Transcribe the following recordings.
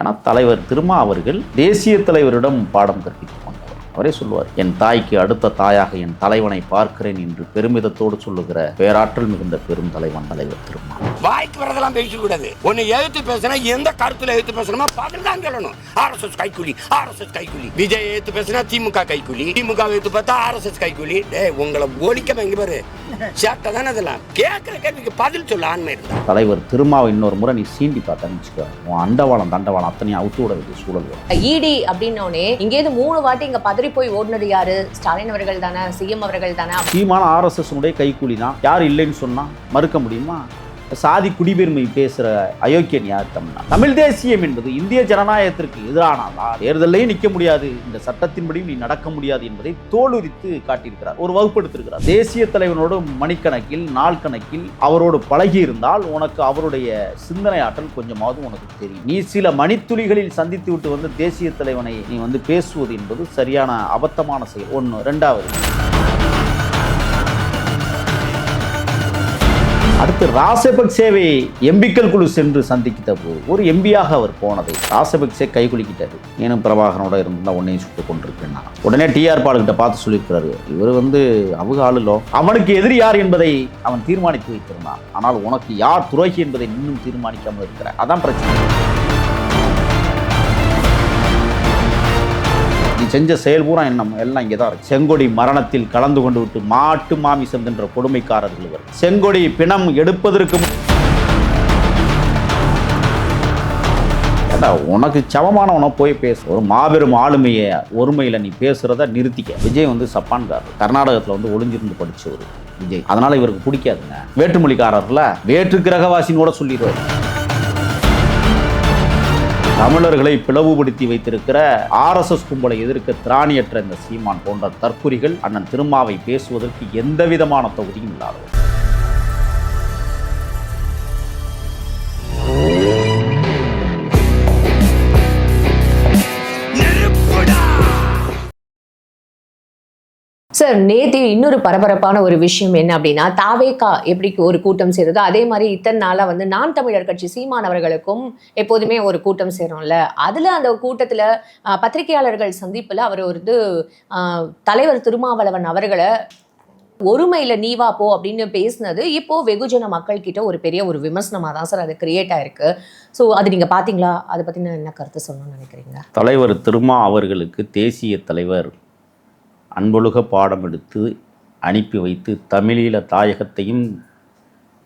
ஏன்னா தலைவர் திருமா அவர்கள் தேசிய தலைவரிடம் பாடம் கற்பித்து கொண்டவர் அவரே சொல்லுவார் என் தாய்க்கு அடுத்த தாயாக என் தலைவனை பார்க்கிறேன் என்று பெருமிதத்தோடு சொல்லுகிற பேராற்றல் மிகுந்த பெரும் தலைவன் தலைவர் திருமா. வாய்க்கு வரதெல்லாம் பேசக்கூடாது. ஒன்னு எழுத்து பேசினா எந்த கருத்துல எழுத்து பேசணுமா பதில் தான் சொல்லணும். ஆர்எஸ்எஸ் கைக்கூலி ஆர்எஸ்எஸ் கைக்கூலி. விஜய் எழுத்து பேசினா திமுக கைக்கூலி. திமுக எழுத்து பார்த்தா ஆர்எஸ்எஸ் கைக்கூலி. டேய் உங்களை ஒழிக்க பாரு. சேட்டை தானே அதெல்லாம் கேட்கிற கேள்விக்கு பதில் சொல்ல ஆண்மை இருந்தா. தலைவர் திருமாவை இன்னொரு முறை நீ சீண்டி பார்த்தான்னு வச்சுக்கோ உன் அண்டவாளம் தண்டவாளம் அத்தனையும் அவுத்து விட வேண்டிய சூழல் வரும். இடி அப்படின்னோடனே இங்கேருந்து மூணு வாட்டி இங்க பதறி போய் ஓடுனது யாரு? ஸ்டாலின் அவர்கள் தானே சிஎம் அவர்கள் தானே. சீமான ஆர்எஸ்எஸ் உடைய கைக்கூலி தான். யார் இல்லைன்னு சொன்னா மறுக்க முடியுமா? சாதி குடிபெருமை பேசுகிற அயோக்கியன் யார் தமிழ்நாடு தமிழ் தேசியம் என்பது இந்திய ஜனநாயகத்திற்கு எதிரானதா தேர்தலையும் நிற்க முடியாது இந்த சட்டத்தின்படியும் நீ நடக்க முடியாது என்பதை தோலுரித்து காட்டியிருக்கிறார். ஒரு வகுப்படுத்திருக்கிறார் தேசிய தலைவனோடு மணிக்கணக்கில் நாள் கணக்கில் அவரோடு பழகி இருந்தால் உனக்கு அவருடைய சிந்தனை ஆற்றல் கொஞ்சமாவது உனக்கு தெரியும். நீ சில மணித்துளிகளில் சந்தித்து விட்டு வந்து தேசிய தலைவனை நீ வந்து பேசுவது என்பது சரியான அபத்தமான செயல். ஒன்று ரெண்டாவது அடுத்து ராசபக்சேவை எம்பிக்கள் குழு சென்று சந்திக்கிட்ட போது ஒரு எம்பியாக அவர் போனதை ராசபக்சே கைகுலுக்கிட்டாரு ஏனும் பிரபாகரனோட இருந்தால் உன்னையும் சுட்டு கொண்டிருக்கேன் உடனே டிஆர் பாலுக்கிட்ட பார்த்து சொல்லியிருக்கிறாரு இவர் வந்து அவங்க ஆளுலோ. அவனுக்கு எதிரி யார் என்பதை அவன் தீர்மானித்து வைத்திருந்தான். ஆனால் உனக்கு யார் துரோகி என்பதை இன்னும் தீர்மானிக்காமல் இருக்கிற அதான் பிரச்சனை. செஞ்ச செயல் பூரா என்ன எல்லாம் இங்கே தான் இருக்கு. செங்கொடி மரணத்தில் கலந்து கொண்டு விட்டு மாட்டு மாமிசம் என்ற கொடுமைக்காரர்கள் இவர். செங்கொடி பிணம் எடுப்பதற்கு உனக்கு சமமானவனை போய் பேசு. ஒரு மாபெரும் ஆளுமையை ஒருமையில் நீ பேசுறத நிறுத்திக்க. விஜய் வந்து சப்பான்கார் கர்நாடகத்தில் வந்து ஒளிஞ்சிருந்து படிச்சவர் விஜய். அதனால இவருக்கு பிடிக்காதுங்க. வேற்றுமொழிக்காரர்ல வேற்று கிரகவாசின்னு கூட சொல்லிடுவார். தமிழர்களை பிளவுபடுத்தி வைத்திருக்கிற ஆர்எஸ்எஸ் கும்பலை எதிர்க்க திராணியற்ற இந்த சீமான் போன்ற தற்குறிகள் அண்ணன் திருமாவை பேசுவதற்கு எந்த விதமான தொகுதியும் இல்லாதவர். சார் நேற்று இன்னொரு பரபரப்பான ஒரு விஷயம் என்ன அப்படின்னா தாவேகா எப்படி ஒரு கூட்டம் சேருதோ அதே மாதிரி இத்தனை நாளா வந்து நான் தமிழர் கட்சி சீமான் அவர்களுக்கும் எப்போதுமே ஒரு கூட்டம் சேரும்ல. அதுல அந்த கூட்டத்துல பத்திரிகையாளர்கள் சந்திப்புல அவர் வந்து தலைவர் திருமாவளவன் அவர்களை ஒருமையில நீ வா போ அப்படின்னு பேசினது இப்போ வெகுஜன மக்கள் கிட்ட ஒரு பெரிய ஒரு விமர்சனமாக தான் சார் அது கிரியேட் ஆயிருக்கு. ஸோ அது நீங்க பாத்தீங்களா? அதை பத்தி என்ன கருத்து சொல்லணும்னு நினைக்கிறீங்க? தலைவர் திருமா அவர்களுக்கு தேசிய தலைவர் அன்பொழுக பாடம் எடுத்து அனுப்பி வைத்து தமிழீழ தாயகத்தையும்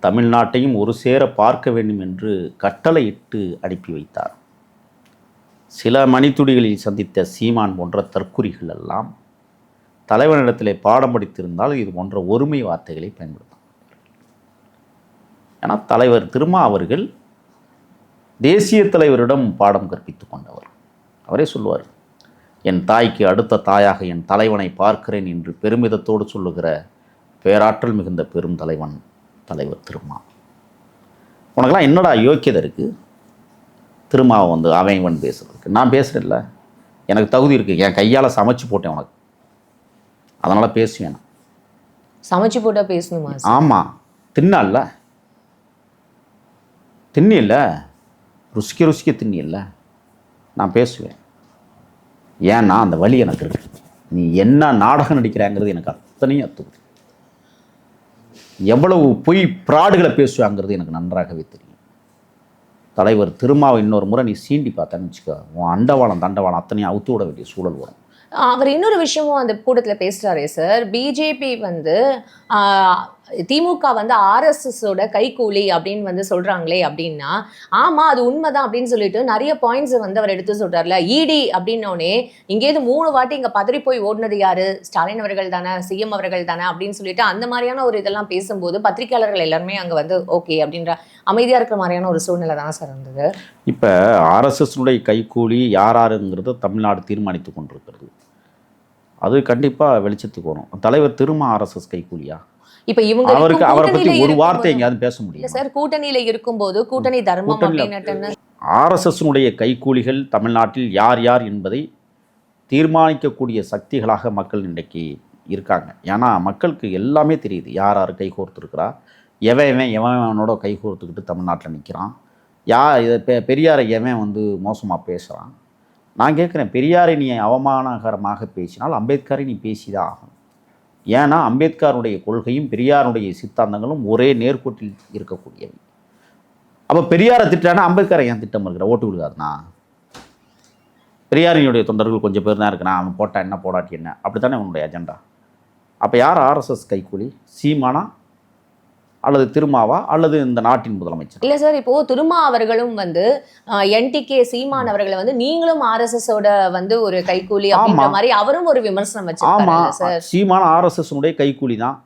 தமிழ்நாட்டையும் ஒரு சேர பார்க்க வேண்டும் என்று கட்டளையிட்டு அனுப்பி வைத்தார். சில மணித்துடிகளில் சந்தித்த சீமான் போன்ற தற்குறிகள் எல்லாம் தலைவனிடத்தில் பாடம் படித்திருந்தால் இது போன்ற ஒருமை வார்த்தைகளை பயன்படுத்தும் ஏன்னா தலைவர் திருமா அவர்கள் தேசிய தலைவரிடம் பாடம் கற்பித்துக் கொண்டவர். அவரே சொல்லுவார் என் தாய்க்கு அடுத்த தாயாக என் தலைவனை பார்க்கிறேன் என்று பெருமிதத்தோடு சொல்லுகிற பேராற்றல் மிகுந்த பெரும் தலைவன் தலைவர் திருமா. உனக்கெல்லாம் என்னடா யோக்கியதை இருக்குது திருமாவை வந்து அவன் இவன் பேசுறதுக்கு. நான் பேசுகிறேன்ல எனக்கு தகுதி இருக்குது என் கையால் சமைச்சு போட்டேன் உனக்கு. அதனால் பேசுவேன் நான். சமைச்சு போட்டா பேசணுமா? ஆமாம் தின்னால தின்னில்ல ருசிக்க ருசிக்க தின்னில்ல நான் பேசுவேன். ஏன்னா அந்த வழி எனக்கு இருக்கு. நீ என்ன நாடகம் நடிக்கிறாங்கிறது எனக்கு அத்தனையும் அத்துக்குது எவ்வளவு பொய் பிராடுகளை பேசுவாங்கிறது எனக்கு நன்றாகவே தெரியும். தலைவர் திருமாவை இன்னொரு முறை நீ சீண்டி பார்த்தேன்னு வச்சுக்கோ. உன் அண்டவாளம் தண்டவாளம் அத்தனையும் அவுத்து விட வேண்டிய சூழல் வரும். அவர் இன்னொரு விஷயமும் அந்த கூட்டத்தில் பேசுகிறாரே சார். பிஜேபி வந்து திமுக வந்து ஆர்எஸ்எஸோட கைக்கூலி அப்படின்னு வந்து சொல்கிறாங்களே அப்படின்னா ஆமாம் அது உண்மைதான் அப்படின்னு சொல்லிட்டு நிறைய பாயிண்ட்ஸை வந்து அவர் எடுத்து சொல்கிறார்ல இடி அப்படின்னோடனே இங்கேருந்து மூணு வாட்டி இங்கே பதறி போய் ஓடினது யாரு? ஸ்டாலின் அவர்கள் தானே சிஎம் அவர்கள் தானே அப்படின்னு சொல்லிட்டு அந்த மாதிரியான ஒரு இதெல்லாம் பேசும்போது பத்திரிகையாளர்கள் எல்லாருமே அங்கே வந்து ஓகே அப்படின்ற அமைதியாக இருக்கிற மாதிரியான ஒரு சூழ்நிலை தானே சார் இருந்தது? இப்போ ஆர்எஸ்எஸ்னுடைய கைக்கூலி யார் யாருங்கிறத தமிழ்நாடு தீர்மானித்து கொண்டிருக்கிறது. அது கண்டிப்பாக வெளிச்சத்துக்கு வரும். தலைவர் திருமா ஆர்எஸ்எஸ் கைக்கூலியா இப்ப இவங்க அவருக்கு அவரை பற்றி கூட்டணியில ஒரு வார்த்தை எங்கேயாவது பேச முடியும்? சார் கூட்டணியில இருக்கும்போது கூட்டணி தர்மம் அப்படின்னு ஆர்எஸ்எஸ்னுடைய கைக்கூலிகள் தமிழ்நாட்டில் யார் யார் என்பதை தீர்மானிக்கக்கூடிய சக்திகளாக மக்கள் இன்றைக்கு இருக்காங்க. ஏன்னா மக்களுக்கு எல்லாமே தெரியுது. யார் யார் கை கோர்த்துருக்கிறா? எவன் எவன் எவன் எவனோட கை கோர்த்துக்கிட்டு தமிழ்நாட்டில் நிற்கிறான் யா இதை பெ பெரியாரை எவன் வந்து மோசமாக பேசுகிறான் நான் கேட்குறேன் பெரியாரை நீ அவமானகரமாக பேசினால் அம்பேத்கரை நீ பேசிதான் ஆகணும். ஏன்னா அம்பேத்கருடைய கொள்கையும் பெரியாருடைய சித்தாந்தங்களும் ஒரே நேர்கோட்டில் இருக்கக்கூடியவை. அப்போ பெரியாரை திட்டானா அம்பேத்கரை ஏன் திட்டம் இருக்கிற ஓட்டு விழுகாதுண்ணா பெரியாரினுடைய தொண்டர்கள் கொஞ்சம் பேர் தான் இருக்கிறான் அவன் போட்டா என்ன போடாட்டி என்ன? அப்படி தானே உன்னுடைய அஜெண்டா அப்போ யார் ஆர்எஸ்எஸ் கைக்கூலி? சீமானா அல்லது திருமாவா அல்லது இந்த நாட்டின் முதலமைச்சர்? இல்ல சார் இப்போ திருமா அவர்களும் வந்து என்டிகே சீமான் அவர்களை வந்து நீங்களும் ஆர்எஸ்எஸ் ஓட வந்து ஒரு கைக்கூலி அப்படின்ற ஆமா. மாதிரி அவரும் ஒரு விமர்சனம் ஆமாம் வச்சிருக்காரு சார்? சீமான ஆர்எஸ்எஸ்னுடைய கைக்கூலி தான்.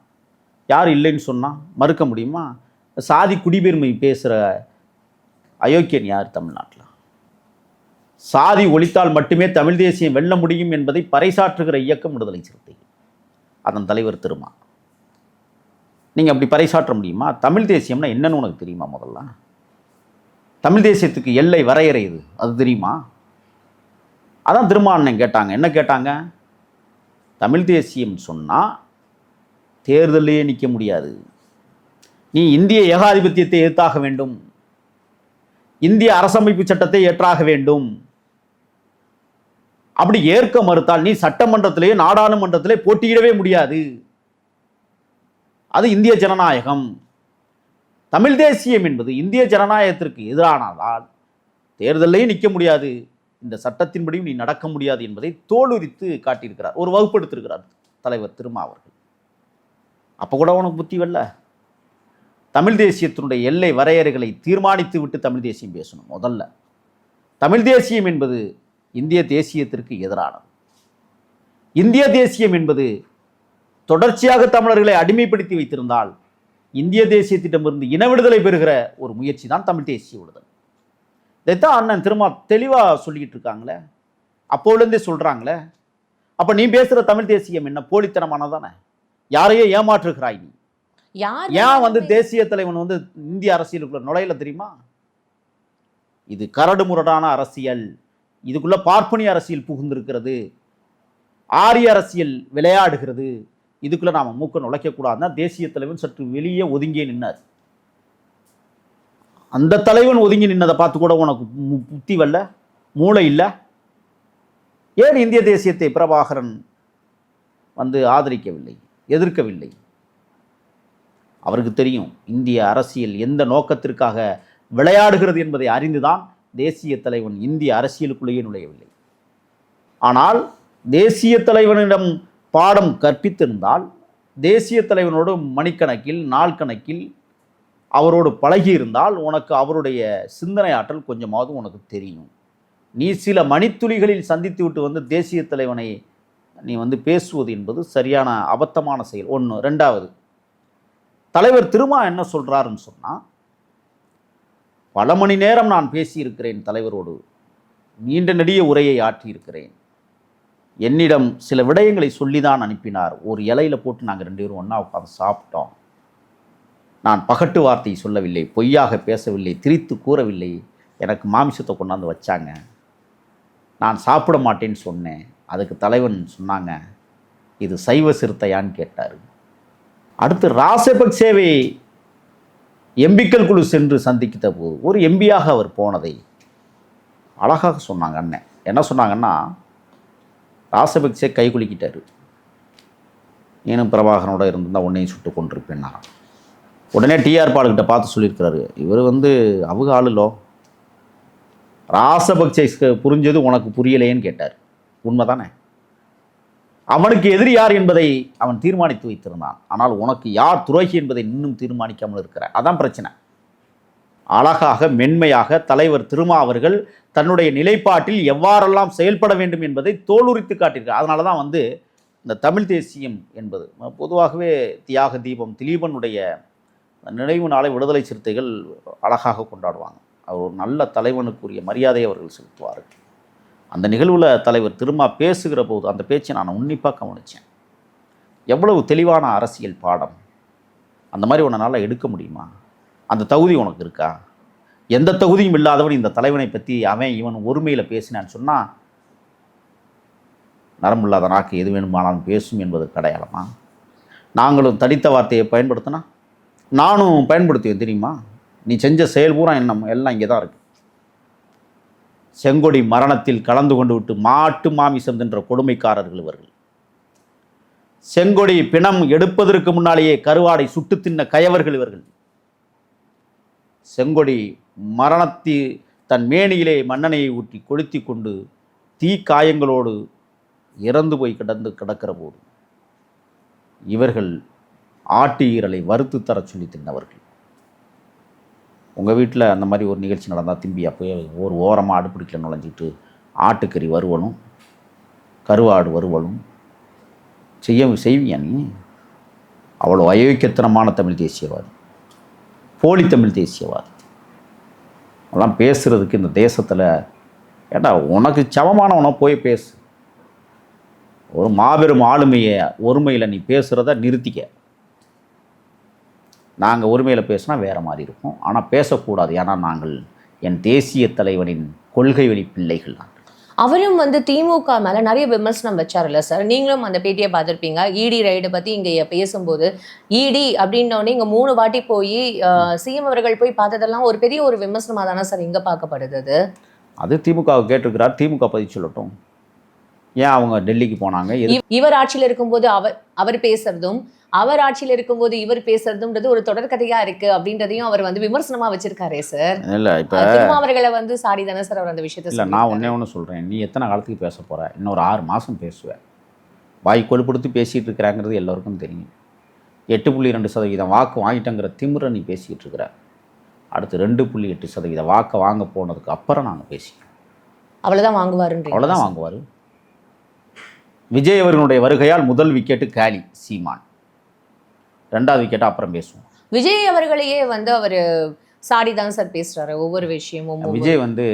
யார் இல்லைன்னு சொன்னால் மறுக்க முடியுமா? சாதி குடிபெருமை பேசுகிற அயோக்கியன் யார் தமிழ்நாட்டில்? சாதி ஒழித்தால் மட்டுமே தமிழ் தேசியம் வெல்ல முடியும் என்பதை பறைசாற்றுகிற இயக்கம் விடுதலை சிறுத்தைகள். அதன் தலைவர் திருமா. நீங்கள் அப்படி பறைசாற்ற முடியுமா? தமிழ் தேசியம்னா என்னன்னு உனக்கு தெரியுமா முதல்ல? தமிழ் தேசியத்துக்கு எல்லை வரையறை இது அது தெரியுமா? அதான் திருமா அண்ணன் கேட்டாங்க. என்ன கேட்டாங்க? தமிழ் தேசியம் சொன்னால் தேர்தலையே நிற்க முடியாது. நீ இந்திய ஏகாதிபத்தியத்தை ஏற்றாக வேண்டும். இந்திய அரசமைப்பு சட்டத்தை ஏற்றாக வேண்டும். அப்படி ஏற்க மறுத்தால் நீ சட்டமன்றத்திலேயே நாடாளுமன்றத்திலே போட்டியிடவே முடியாது. அது இந்திய ஜனநாயகம். தமிழ் தேசியம் என்பது இந்திய ஜனநாயகத்திற்கு எதிரானதால் தேர்தலையும் நிற்க முடியாது. இந்த சட்டத்தின்படியும் நீ நடக்க முடியாது என்பதை தோலுரித்து காட்டியிருக்கிறார். ஒரு வகுப்படுத்திருக்கிறார் தலைவர் திருமா அவர்கள் அப்போ கூட உனக்கு புத்தி வரல? தமிழ் தேசியத்தினுடைய எல்லை வரையறைகளை தீர்மானித்து விட்டு தமிழ் தேசியம் பேசணும் முதல்ல. தமிழ் தேசியம் என்பது இந்திய தேசியத்திற்கு எதிரானது. இந்திய தேசியம் என்பது தொடர்ச்சியாக தமிழர்களை அடிமைப்படுத்தி வைத்திருந்தால் இந்திய தேசியத்திடமிருந்து இன விடுதலை பெறுகிற ஒரு முயற்சி தான் தமிழ் தேசிய விடுதலை. இதைத்தான் அண்ணன் திரும்ப தெளிவாக சொல்லிக்கிட்டு இருக்காங்களே? அப்போலேருந்தே சொல்கிறாங்களே அப்போ நீ பேசுகிற தமிழ் தேசியம் என்ன போலித்தனமானதானே? யாரையோ ஏமாற்றுகிறாய் நீ? யார் ஏன் வந்து தேசிய தலைவன் வந்து இந்திய அரசியலுக்குள்ள நுழையல தெரியுமா? இது கரடு முரடான அரசியல். இதுக்குள்ள பார்ப்பனிய அரசியல் புகுந்திருக்கிறது. ஆரிய அரசியல் விளையாடுகிறது. இதுக்குள்ளே நாம் மூக்க நுழைக்கக்கூடாதுன்னா தேசிய தலைவன் சற்று வெளியே ஒதுங்கியே நின்னார். அந்த தலைவன் ஒதுங்கி நின்னதை பார்த்து கூட உனக்கு புத்தி வரல மூளை இல்லை. ஏன் இந்திய தேசியத்தை பிரபாகரன் வந்து ஆதரிக்கவில்லை எதிர்க்கவில்லை? அவருக்கு தெரியும் இந்திய அரசியல் எந்த நோக்கத்திற்காக விளையாடுகிறது என்பதை அறிந்துதான் தேசிய தலைவன் இந்திய அரசியலுக்குள்ளேயே நுழையவில்லை. ஆனால் தேசிய தலைவனிடம் பாடம் கற்பித்திருந்தால் தேசிய தலைவனோடு மணிக்கணக்கில் நாள் கணக்கில் அவரோடு பழகியிருந்தால் உனக்கு அவருடைய சிந்தனை ஆற்றல் கொஞ்சமாவது உனக்கு தெரியும். நீ சில மணித்துளிகளில் சந்தித்து விட்டு வந்து தேசிய தலைவனை நீ வந்து பேசுவது என்பது சரியான அபத்தமான செயல். ஒன்று ரெண்டாவது தலைவர் திருமா என்ன சொல்கிறாருன்னு சொன்னால் பல மணி நேரம் நான் பேசியிருக்கிறேன் தலைவரோடு. நீண்ட நெடிய உரையை ஆற்றியிருக்கிறேன். என்னிடம் சில விடயங்களை சொல்லி தான் அனுப்பினார். ஒரு இலையில போட்டு நாங்கள் ரெண்டு பேரும் ஒன்றா உட்காந்து சாப்பிட்டோம். நான் பகட்டு வார்த்தை சொல்லவில்லை பொய்யாக பேசவில்லை திரித்து கூறவில்லை. எனக்கு மாமிசத்தை கொண்டாந்து வச்சாங்க. நான் சாப்பிட மாட்டேன்னு சொன்னேன். அதுக்கு தலைவன் சொன்னாங்க இது சைவ சிறுத்தையான்னு கேட்டார். அடுத்து ராசபக்சேவை எம்பிக்கள் குழு சென்று சந்திக்கிட்ட போது ஒரு எம்பியாக அவர் போனதை அழகாக சொன்னாங்க அண்ணன். என்ன சொன்னாங்கன்னா ராசபக்சே கை குலுக்கிட்டார். நீனும் பிரபாகரனோட இருந்தால் உன்னையும் சுட்டு கொண்டிருப்பேன்னா உடனே டிஆர் பாலுக்கிட்ட பார்த்து சொல்லியிருக்கிறாரு இவர் வந்து அவங்க ஆளுலோ ராசபக்சேஸ்க்கு புரிஞ்சது உனக்கு புரியலையேன்னு கேட்டார். உண்மைதானே? அவனுக்கு எதிரி யார் என்பதை அவன் தீர்மானித்து வைத்திருந்தான். ஆனால் உனக்கு யார் துரோகி என்பதை இன்னும் தீர்மானிக்காமல் இருக்கிற அதான் பிரச்சனை. அழகாக மென்மையாக தலைவர் திருமா அவர்கள் தன்னுடைய நிலைப்பாட்டில் எவ்வாறெல்லாம் செயல்பட வேண்டும் என்பதை தோலுரித்து காட்டியிருக்கார். அதனால தான் வந்து இந்த தமிழ் தேசியம் என்பது. பொதுவாகவே தியாக தீபம் திலீபனுடைய நினைவு நாளை விடுதலை சிறுத்தைகள் அழகாக கொண்டாடுவாங்க. அவர் ஒரு நல்ல தலைவனுக்குரிய மரியாதையை அவர்கள் செலுத்துவார்கள். அந்த நிகழ்வில் தலைவர் திருமா பேசுகிற போது அந்த பேச்சை நான் உன்னிப்பாக கவனித்தேன் எவ்வளவு தெளிவான அரசியல் பாடம். அந்த மாதிரி உன்னால் எடுக்க முடியுமா? அந்த தகுதி உனக்கு இருக்கா? எந்த தகுதியும் இல்லாதவன் இந்த தலைவனை பற்றி அவன் இவன் ஒருமையில் பேசினான்னு சொன்னால் நரம்பில்லாத நாக்கு எது வேணுமானாலும் பேசும் என்பது கடையாளமா நாங்களும் தடித்த வார்த்தையை பயன்படுத்தினா நானும் பயன்படுத்துவேன் தெரியுமா? நீ செஞ்ச செயல் பூரா என்ன எல்லாம் இங்கே தான் இருக்கு. செங்கொடி மரணத்தில் கலந்து கொண்டு விட்டு மாட்டு மாமிசம் தின்ற கொடுமைக்காரர்கள் இவர்கள். செங்கொடி பிணம் எடுப்பதற்கு முன்னாலேயே கருவாடை சுட்டு தின்ன கயவர்கள் இவர்கள். செங்கொடி மரணத்தி தன் மேனியிலே மன்னனையை ஊற்றி கொளுத்தி கொண்டு தீ காயங்களோடு இறந்து போய் கிடந்து கிடக்கிற போது இவர்கள் ஆட்டு ஈரலை வறுத்து தர சொல்லி தின்னவர்கள். உங்கள் வீட்டில் அந்த மாதிரி ஒரு நிகழ்ச்சி நடந்தால் திம்பி அப்போயே ஒரு ஓரமாக அடுப்பிடிக்கல நுழைஞ்சிட்டு ஆட்டுக்கறி வருவனும் கருவாடு வருவலும் செய்ய செய்வியா நீ? அவ்வளோ அயோக்கியத்தனமான தமிழ் தேசியவாதி. போலி தமிழ் தேசியவாதி. அதெல்லாம் பேசுகிறதுக்கு இந்த தேசத்தில் ஏண்டா உனக்கு சமமானவனை போய் பேசு. ஒரு மாபெரும் ஆளுமையை ஒருமையில் நீ பேசுகிறத நிறுத்திக்க. நாங்கள் ஒருமையில் பேசினா வேறு மாதிரி இருக்கும். ஆனால் பேசக்கூடாது. ஏன்னா நாங்கள் என் தேசிய தலைவனின் கொள்கை வழி பிள்ளைகள் நாங்கள் அவரும் வந்து திமுக மேலே நிறைய விமர்சனம் வச்சாருல்ல சார். நீங்களும் அந்த பேட்டியை பார்த்துருப்பீங்க. இடி ரைடு பற்றி இங்கே பேசும்போது இடி அப்படின்னோடனே இங்கே மூணு வாட்டி போய் சிஎம் அவர்கள் போய் பார்த்ததெல்லாம் ஒரு பெரிய ஒரு விமர்சனமாக தானே சார் இங்கே பார்க்கப்படுது அது? திமுக கேட்டிருக்கிறார். திமுக பதிவு சொல்லட்டும். ஏன் அவங்க டெல்லிக்கு போனாங்க? இவர் ஆட்சியில் இருக்கும்போது அவர் அவர் பேசுறதும் அவர் ஆட்சியில் இருக்கும்போது இவர் பேசுறதும்ன்றது ஒரு தொடர்கதையா இருக்கு அப்படின்றதையும் அவர் வந்து விமர்சனமா வச்சிருக்காரே சார். இல்லை இப்போ திருமாவர்களை வந்து சாடி தானே சார் அவர் அந்த விஷயத்தை இல்லை நான் ஒன்றே ஒன்று சொல்கிறேன் நீ எத்தனை காலத்துக்கு பேச போகிற இன்னொரு ஆறு மாதம் பேசுவேன் வாய் கொழுப்படுத்து பேசிகிட்டு இருக்கிறாங்கிறது எல்லோருக்கும் தெரியும். எட்டு புள்ளி ரெண்டு சதவீதம் வாக்கு வாங்கிட்டங்கிற திமிரை நீ பேசிக்கிட்டு இருக்கிற. அடுத்து ரெண்டு புள்ளி எட்டு சதவீத வாக்கை வாங்க போனதுக்கு அப்புறம் நாங்கள் பேசிக்கிறோம். அவ்வளவுதான் வாங்குவாருன்றீங்க அவ்வளோதான் வாங்குவார். விஜய் அவர்களுடைய வருகையால் முதல் விக்கெட்டு காலி சீமான். ரெண்டாவது விக்கெட்டை அப்புறம் பேசுவோம். விஜய் அவர்களையே வந்து அவர் சாடி தான் சார் பேசுறாரு ஒவ்வொரு விஷயமும் விஜய் வந்து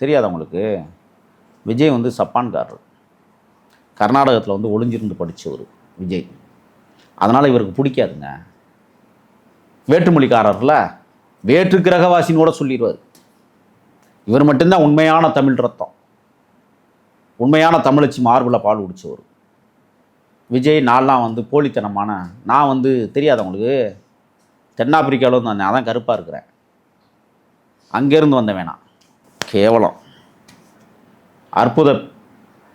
தெரியாத உங்களுக்கு? விஜய் வந்து சப்பான்காரர். கர்நாடகத்தில் வந்து ஒளிஞ்சிருந்து படித்தவர் விஜய். அதனால் இவருக்கு பிடிக்காதுங்க. வேற்றுமொழிக்காரர்ல வேற்று கிரகவாசினோட சொல்லிடுவார் இவர் மட்டும்தான் உண்மையான தமிழ் ரத்தம். உண்மையான தமிழச்சி மார்பில் பால் குடிச்சவர். விஜய் நான்லாம் வந்து போலித்தனமான நான் வந்து தெரியாதவங்களுக்கு தென்னாப்பிரிக்காவில் வந்து நான் அதான் கருப்பாக இருக்கிறேன். அங்கேருந்து வந்த வேணாம். கேவலம். அற்புத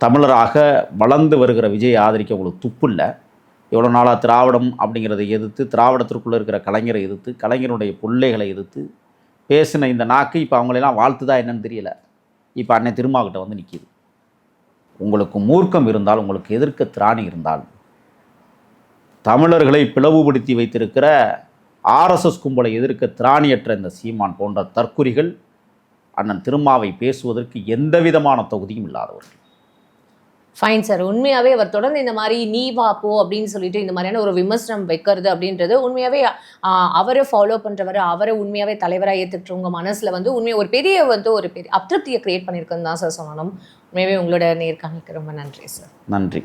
தமிழராக வளர்ந்து வருகிற விஜயை ஆதரிக்க உங்களுக்கு துப்பு இல்லை. இவ்வளோ நாளாக திராவிடம் அப்படிங்கிறத எதிர்த்து திராவிடத்திற்குள்ளே இருக்கிற கலைஞரை எதிர்த்து கலைஞருடைய பிள்ளைகளை எதிர்த்து பேசின இந்த நாக்கு இப்போ அவங்களெல்லாம் வாழ்த்துதா என்னன்னு தெரியல. இப்போ அன்னை திருமாக்கிட்ட வந்து நிற்கிது உங்களுக்கு மூர்க்கம் இருந்தால் உங்களுக்கு எதிர்க்க திராணி இருந்தால். தமிழர்களை பிளவுபடுத்தி வைத்திருக்கிற ஆர்எஸ்எஸ் கும்பலை எதிர்க்க திராணியற்ற இந்த சீமான் போன்ற தற்குறிகள் அண்ணன் திருமாவை பேசுவதற்கு எந்த விதமான தொகுதியும் இல்லாதவர்கள். ஃபைன் சார் உண்மையாவே அவர் தொடர்ந்து இந்த மாதிரி நீ வா போ அப்படின்னு சொல்லிட்டு இந்த மாதிரியான ஒரு விமர்சனம் வைக்கிறது அப்படின்றது உண்மையாவே ஆஹ், அவரை ஃபாலோ பண்றவர் அவரை உண்மையாவே தலைவராக ஏத்துக்கிட்டவங்க மனசுல வந்து உண்மையாக ஒரு பெரிய வந்து ஒரு பெரிய அப்திருப்தியை கிரியேட் பண்ணியிருக்குன்னு தான் சார் சொல்லணும். மேபி உங்களோட நேர்காணலுக்கு ரொம்ப நன்றி சார். நன்றி.